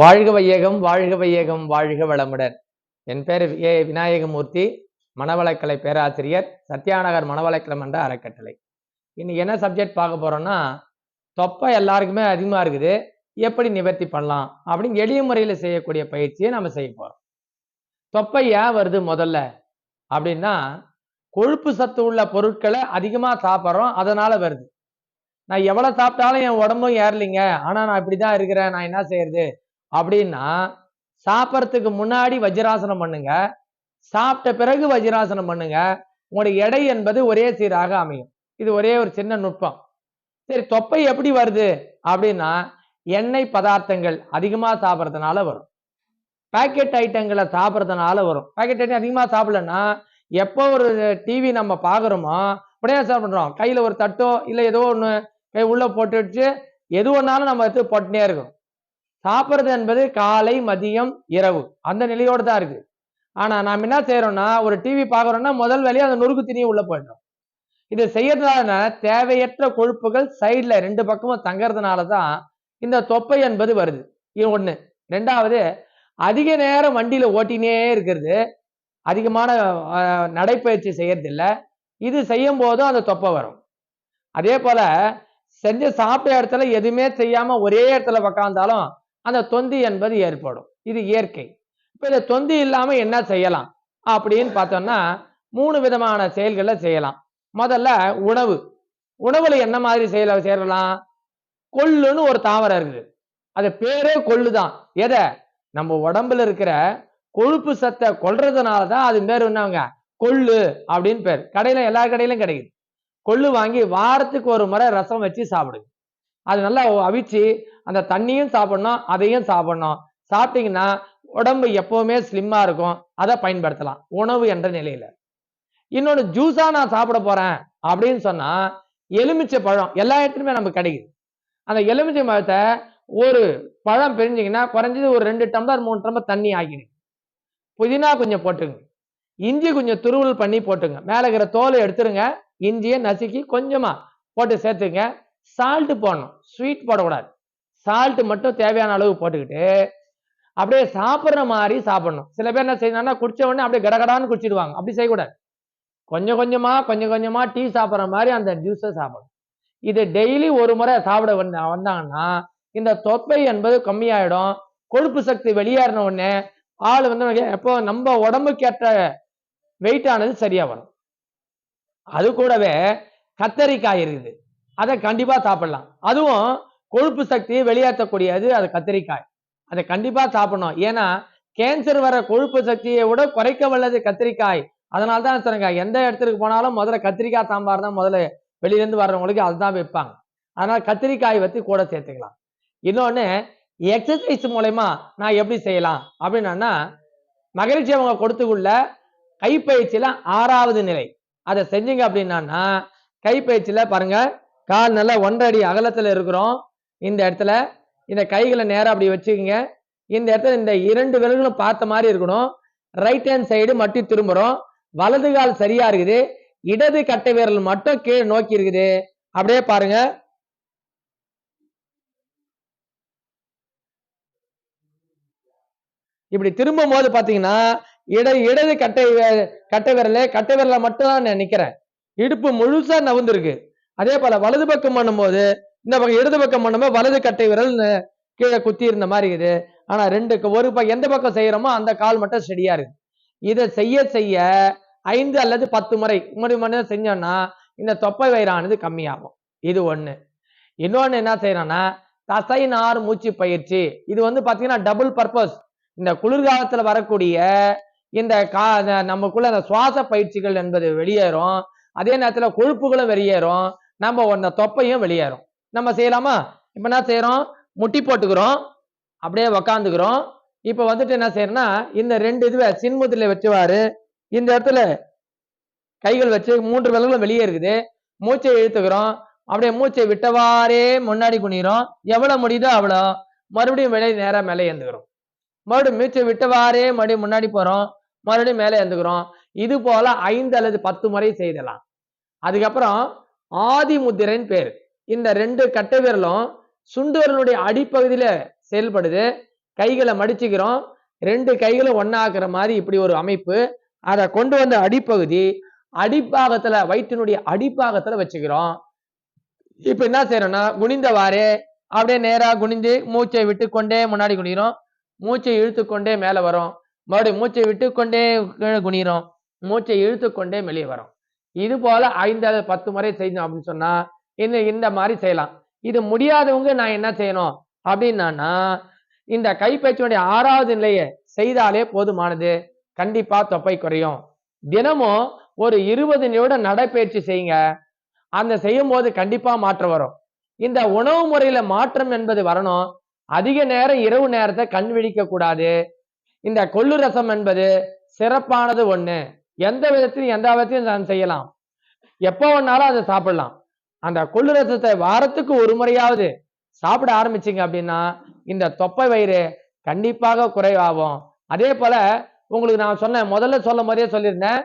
வாழ்க வையகம் வாழ்க வையகம் வாழ்க வளமுடன். என் பேர் ஏ விநாயகமூர்த்தி மனவளக்கலை பேராசிரியர் சத்யாநகர் மனவளக்கலம் என்ற அறக்கட்டளை. இன்னைக்கு என்ன சப்ஜெக்ட் பார்க்க போறோம்னா தொப்பை எல்லாருக்குமே அதிகமாக இருக்குது எப்படி நிவர்த்தி பண்ணலாம் அப்படின்னு எளிய முறையில் செய்யக்கூடிய பயிற்சியை நம்ம செய்ய போகிறோம் தொப்பை ஏன் வருது முதல்ல? அப்படின்னா கொழுப்பு சத்து உள்ள பொருட்களை அதிகமாக சாப்பிட்றோம் அதனால வருது. நான் எவ்வளோ சாப்பிட்டாலும் என் உடம்பும் ஏறலைங்க ஆனால் நான் இப்படி தான் இருக்கிறேன் நான் என்ன செய்யறது? அப்படின்னா சாப்பிட்றதுக்கு முன்னாடி வஜ்ராசனம் பண்ணுங்க. சாப்பிட்ட பிறகு வஜ்ராசனம் பண்ணுங்க. உங்களுடைய எடை என்பது ஒரே சீராக அமையும். இது ஒரே ஒரு சின்ன நுட்பம். சரி தொப்பை எப்படி வருது? அப்படின்னா எண்ணெய் பதார்த்தங்கள் அதிகமாக சாப்பிட்றதுனால வரும். பேக்கெட் ஐட்டங்களை சாப்பிட்றதுனால வரும். பேக்கெட் ஐட்டம் அதிகமாக சாப்பிடலன்னா எப்போ ஒரு டிவி நம்ம பார்க்குறோமோ உடனே சாப்பிட்றோம் கையில் ஒரு தட்டோ இல்லை ஏதோ ஒன்று கை உள்ளே போட்டு வச்சு எது ஒன்றாலும் நம்ம எடுத்து போட்டுனே இருக்கும் சாப்பிட்றது என்பது காலை மதியம் இரவு. அந்த நிலையோடு தான் இருக்கு ஆனால் நாம் என்ன செய்கிறோம்னா ஒரு டிவி பார்க்குறோம்னா முதல் வேலையை அந்த நொறுக்கு திணியை உள்ளே போயிடும் இது செய்யறதுனால தேவையற்ற கொழுப்புகள் சைடில் ரெண்டு பக்கமும் தங்கறதுனால தான் இந்த தொப்பை என்பது வருது. இது ஒன்று ரெண்டாவது அதிக நேரம் வண்டியில் ஓட்டினே இருக்கிறது. அதிகமான நடைப்பயிற்சி செய்யறதில்ல. இது செய்யும் போதும் அந்த தொப்பை வரும். அதே போல செஞ்சு சாப்பிட்ட இடத்துல எதுவுமே செய்யாமல் ஒரே இடத்துல உக்காந்தாலும் அந்த தொந்தி என்பது ஏற்படும். இது இயற்கை. இப்போ இந்த தொந்தி இல்லாமல் என்ன செய்யலாம்? அப்படின்னு பார்த்தோம்னா மூணு விதமான செயல்களை செய்யலாம். முதல்ல உணவு. உணவுல என்ன மாதிரி செயல சேரலாம் கொள்ளுன்னு ஒரு தாவரம் இருக்குது. அது பேரே கொள்ளு தான் எதை? நம்ம உடம்புல இருக்கிற கொழுப்பு சத்தை கொள்றதுனால தான் அது பேர் என்னவங்க கொள்ளு அப்படின்னு பேர். கடையில எல்லா கடையிலும் கிடைக்குது. கொள்ளு வாங்கி வாரத்துக்கு ஒரு முறை ரசம் வச்சு சாப்பிடுங்க. அது நல்லா அவிச்சு அந்த தண்ணியும் சாப்பிடணும் அதையும் சாப்பிடணும். சாப்பிட்டீங்கன்னா உடம்பு எப்பவுமே ஸ்லிம்மா இருக்கும். அதை பயன்படுத்தலாம். உணவு என்ற நிலையில. இன்னொன்று ஜூஸா நான் சாப்பிட போறேன் அப்படின்னு சொன்னா எலுமிச்சை பழம் எல்லா இடத்துலையுமே நமக்கு கிடைக்குது. அந்த எலுமிச்சை பழத்தை ஒரு பழம் பிரிஞ்சிங்கன்னா குறைஞ்சது ஒரு ரெண்டு டம்ளர் மூணு டம்ளர் தண்ணி ஆக்கிடுங்க புதினா கொஞ்சம் போட்டுங்க. இஞ்சி கொஞ்சம் துருவல் பண்ணி போட்டுங்க. மேலே இருக்கிற தோலை எடுத்துருங்க. இஞ்சியை நசுக்கி கொஞ்சமாக போட்டு சேர்த்துங்க. சால்ட்டு போடணும். ஸ்வீட் போடக்கூடாது. சால்ட் மட்டும் தேவையான அளவு போட்டுக்கிட்டு அப்படியே சாப்பிட்ற மாதிரி சாப்பிடணும். சில பேர் என்ன செய்யணும்னா குடிச்ச உடனே அப்படியே கடகடான்னு குடிச்சிடுவாங்க. அப்படி செய்யக்கூடாது. கொஞ்சம் கொஞ்சமா கொஞ்சம் கொஞ்சமா டீ சாப்பிட்ற மாதிரி அந்த ஜூஸை சாப்பிடணும். இது டெய்லி ஒரு முறை சாப்பிட வந்த வந்தாங்கன்னா இந்த தொப்பை என்பது கம்மியாயிடும். கொழுப்பு சக்தி வெளியேறின உடனே ஆள் வந்து எப்போ நம்ம உடம்புக்கேற்ற வெயிட்டானது வெயிட் ஆனது சரியா வரும் அது கூடவே கத்தரிக்காய் இருக்குது. அதை கண்டிப்பா சாப்பிடலாம். அதுவும் கொழுப்பு சக்தியை வெளியேற்றக்கூடியது அது கத்திரிக்காய். அதை கண்டிப்பா சாப்பிடணும். ஏன்னா கேன்சர் வர கொழுப்பு சக்தியை விட குறைக்க வல்லது கத்திரிக்காய். அதனால தான் சொல்லுங்க எந்த இடத்துக்கு போனாலும் முதல்ல கத்திரிக்காய் சாம்பார் தான் முதல்ல வெளியிலேருந்து வர்றவங்களுக்கு அதுதான் வைப்பாங்க அதனால கத்திரிக்காய் வச்சு கூட சேர்த்துக்கலாம். இன்னொன்று எக்ஸசைஸ் மூலயமா நான் எப்படி செய்யலாம்? அப்படின்னா மகிழ்ச்சி அவங்க கொடுத்துக்குள்ள கைப்பயிற்சியில் ஆறாவது நிலை. அதை செஞ்சீங்க அப்படின்னா கைப்பயிற்சியில் பாருங்க கால் நல்லா ஒன்றரை அடி அகலத்தில் இருக்கிறோம். இந்த இடத்துல இந்த கைகளை நேரா அப்படி வச்சுக்கோங்க. இந்த இடத்துல இந்த இரண்டு விரல்களும் பார்த்த மாதிரி இருக்கணும். ரைட் ஹேண்ட் சைடு மட்டும் திரும்புறோம். வலது கால் சரியா இருக்குது. இடது கட்டை விரல் மட்டும் கீழே நோக்கி இருக்குது. அப்படியே பாருங்க. இப்படி திரும்பும் போது பாத்தீங்கன்னா இட இடது கட்டை கட்டை விரல கட்டை விரல மட்டும் தான் நான் நிக்கிறேன். இடுப்பு முழுசா நவுந்திருக்கு. அதே போல வலது பக்கம் பண்ணும்போது இந்த பக்கம் இடது பக்கம் பண்ணும்போது வலது கட்டை விரல் கீழே குத்தி இருந்த மாதிரி இருக்குது. ஆனா ரெண்டு ஒரு பக்கம் எந்த பக்கம் செய்யறோமோ அந்த கால் மட்டும் ஸ்டெடியா இருக்கு. இதை செய்ய செய்ய ஐந்து அல்லது பத்து முறை முறை முறை செஞ்சோம்னா இந்த தொப்பை வயிறானது கம்மியாகும். இது ஒண்ணு. இன்னொன்னு என்ன செய்யறோம்னா தசை நார் மூச்சு பயிற்சி. இது வந்து பாத்தீங்கன்னா டபுள் பர்பஸ் இந்த குளிர்காலத்துல வரக்கூடிய இந்த கா நமக்குள்ள அந்த சுவாச பயிற்சிகள் என்பது வெளியேறும். அதே நேரத்துல கொழுப்புகளும் வெளியேறும். நம்ம அந்த தொப்பையும் வெளியேறும். நம்ம செய்யலாமா? இப்போ என்ன செய்கிறோம் முட்டி போட்டுக்கிறோம். அப்படியே உக்காந்துக்கிறோம். இப்போ வந்துட்டு என்ன செய்யறோம்னா இந்த ரெண்டு இதுவை சின்முத்தில வச்சுவாரு. இந்த இடத்துல கைகள் வச்சு மூன்று விலங்குகளும் வெளியே இருக்குது. மூச்சை இழுத்துக்கிறோம். அப்படியே மூச்சை விட்டவாறே முன்னாடி குனிகிறோம் எவ்வளோ முடியுதோ அவ்வளோ மறுபடியும் வெளியே நேராக மேலே ஏந்துக்கிறோம். மறுபடியும் மூச்சை விட்டவாறே மறுபடியும் முன்னாடி போகிறோம் மறுபடியும் மேலே ஏந்துக்கிறோம். இது போல ஐந்து அல்லது பத்து முறை செய்தலாம். அதுக்கப்புறம் ஆதி முத்திரைன்னு பேர். இந்த ரெண்டு கட்டை விரலும் சுண்டு விரலுடைய அடிப்பகுதியில செயல்படுது. கைகளை மடிச்சுக்கிறோம். ரெண்டு கைகளும் ஒண்ணாக்குற மாதிரி இப்படி ஒரு அமைப்பு. அதை கொண்டு வந்த அடிப்பகுதி அடிப்பாகத்துல வயிற்றினுடைய அடிப்பாகத்துல வச்சுக்கிறோம். இப்ப என்ன செய்யறோம்னா குனிந்தவாறு அப்படியே நேரா குனிந்து மூச்சை விட்டு கொண்டே முன்னாடி குனிகிறோம். மூச்சை இழுத்து கொண்டே மேல வரும். மறுபடியும் மூச்சை விட்டு கொண்டே கீழே குனிகிறோம். மூச்சை இழுத்து கொண்டே வெளியே வரும். இது போல ஐந்தாவது பத்து முறை செய்யணும் அப்படின்னு சொன்னா இந்த இந்த மாதிரி செய்யலாம். இது முடியாதவங்க நான் என்ன செய்யணும்? அப்படின்னா இந்த கைப்பயிற்சியுடைய ஆறாவது நிலையை செய்தாலே போதுமானது. கண்டிப்பா தொப்பை குறையும். தினமும் ஒரு இருபது நிமிடம் நடைப்பயிற்சி செய்யுங்க. அந்த செய்யும் போது கண்டிப்பா மாற்றம் வரும். இந்த உணவு முறையில மாற்றம் என்பது வரணும். அதிக நேரம் இரவு நேரத்தை கண் விழிக்க கூடாது இந்த கொள்ளு ரசம் என்பது சிறப்பானது ஒண்ணு. எந்த விதத்திலும் எந்த விதத்திலும் நான் செய்யலாம். எப்போ வேணாலும் அதை சாப்பிடலாம். அந்த கொள்ளு ரசத்தை வாரத்துக்கு ஒரு முறையாவது சாப்பிட ஆரம்பிச்சிங்க அப்படின்னா இந்த தொப்பை வயிறு கண்டிப்பாக குறைவாகும். அதே போல உங்களுக்கு நான் சொன்னேன் முதல்ல சொல்லும் போதே சொல்லியிருந்தேன்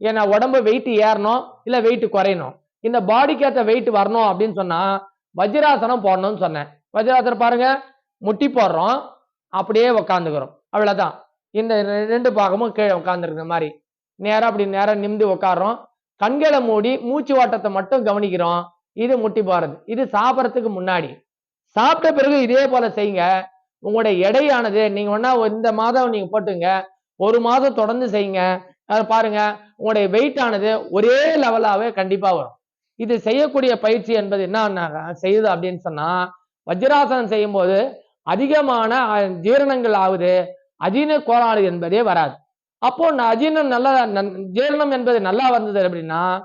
ஏன்னா உடம்பு வெயிட் ஏறணும் இல்லை வெயிட் குறையணும். இந்த பாடிக்கு ஏற்ற வெயிட் வரணும் அப்படின்னு சொன்னா வஜ்ராசனம் போடணும்னு சொன்னேன். வஜ்ராசனம் பாருங்க முட்டி போடுறோம் அப்படியே உக்காந்துக்கிறோம். அவ்வளோதான் இந்த ரெ- ரெண்டு பாகமும் கீழே உட்காந்துருக்க மாதிரி. நேராக அப்படி நேராக நிமிந்து உட்காடுறோம் கண்களை மூடி மூச்சு ஓட்டத்தை மட்டும் கவனிக்கிறோம். இது முட்டி போறது. இது சாப்பிட்றதுக்கு முன்னாடி. சாப்பிட்ட பிறகு இதே போல செய்யுங்க. உங்களுடைய எடையானது நீங்க ஒன்னா இந்த மாதம் நீங்க போட்டுங்க. ஒரு மாதம் தொடர்ந்து செய்யுங்க. பாருங்க உங்களுடைய வெயிட் ஆனது ஒரே லெவலாகவே கண்டிப்பா வரும். இது செய்யக்கூடிய பயிற்சி என்பது என்ன செய்யுது அப்படின்னு சொன்னா வஜ்ராசனம் செய்யும் போது அதிகமான ஜீரணங்கள் ஆகுது. அஜீன கோளாறு என்பதே வராது. அப்போ அஜீர்ணம் நல்லா நன்- ஜீரணம் என்பது நல்லா வந்தது அப்படின்னா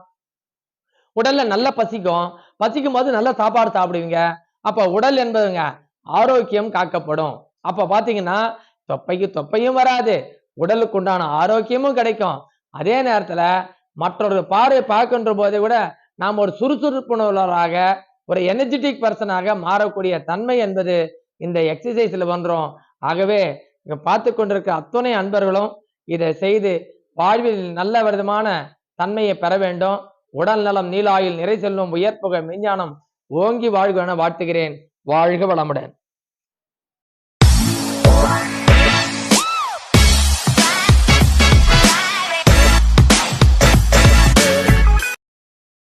உடல்ல நல்லா பசிக்கும். பசிக்கும் போது நல்ல சாப்பாடு சாப்பிடுவீங்க. அப்ப உடல் என்பதுங்க ஆரோக்கியம் காக்கப்படும். அப்ப பாத்தீங்கன்னா தொப்பைக்கு தொப்பையும் வராது. உடலுக்கு உண்டான ஆரோக்கியமும் கிடைக்கும். அதே நேரத்துல மற்றொரு பார்வை பார்க்கின்ற போதே கூட நாம் ஒரு சுறுசுறுப்புணர்வராக ஒரு எனர்ஜெட்டிக் பர்சனாக மாறக்கூடிய தன்மை என்பது இந்த எக்ஸசைஸ்ல வந்துடும் ஆகவே இங்க பார்த்து கொண்டிருக்க அத்துணை அன்பர்களும் இதை செய்து வாழ்வில் நல்ல விதமான தன்மையை பெற வேண்டும். உடல் நலம் நீலாயில் நிறை செல்லும் உயர்ப்புக மெஞ்ஞானம் ஓங்கி வாழ்க என வாழ்த்துகிறேன். வாழ்க வளமுடன்.